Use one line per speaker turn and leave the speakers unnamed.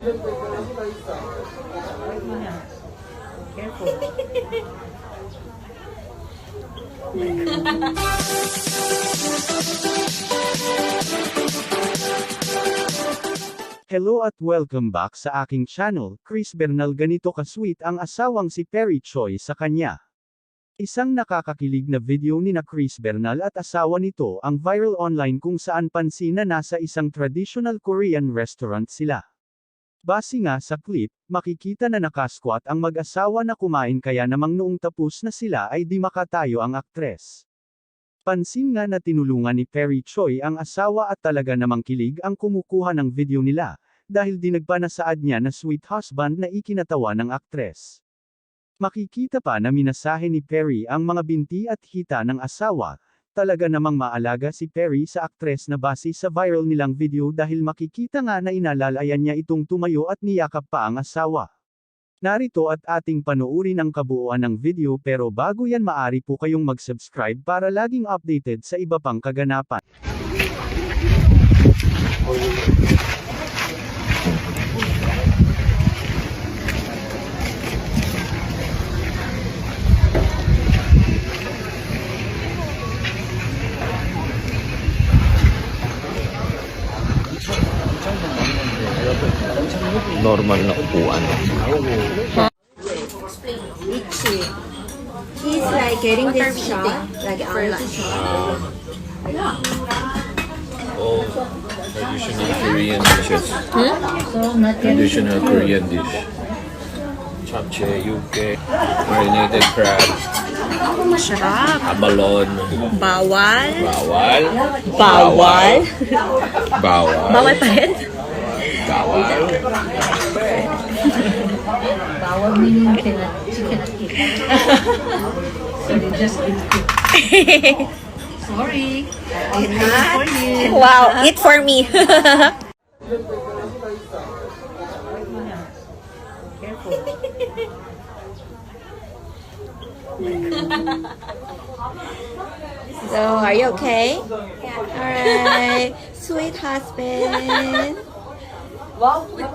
Hello at welcome back sa aking channel, Chris Bernal ganito ka-sweet ang asawang si Perry Choi sa kanya. Isang nakakakilig na video ni na Chris Bernal at asawa nito ang viral online kung saan pansin na nasa isang traditional Korean restaurant sila. Base nga sa clip, makikita na nakasquat ang mag-asawa na kumain kaya namang noong tapos na sila ay di makatayo ang aktres. Pansin nga na tinulungan ni Perry Choi ang asawa at talaga namang kilig ang kumukuha ng video nila, dahil dinagpa na saad niya na sweet husband na ikinatawa ng aktres. Makikita pa na minasahe ni Perry ang mga binti at hita ng asawa, talaga namang maalaga si Perry sa aktres na base sa viral nilang video dahil makikita nga na inalalayan niya itong tumayo at niyakap pa ang asawa. Narito at ating panuuri ng kabuuan ng video pero bago yan maari po kayong mag-subscribe para laging updated sa iba pang kaganapan.
Normal na upuan.
He's like getting this shot, like allergy shot.
Oh, traditional Korean dishes. Traditional Korean dish. Japchae, yuke, marinated crab,
Masarap.
abalone,
Bawal.
bawal,
Bawal.
bawal,
Bawal pa rin?
Bawal.
Bawal meaning cannot, you cannot eat. so you just eat. Sorry. I'll for you.
Wow, eat for me. so, are you okay? Alright. Sweet husband. Wow.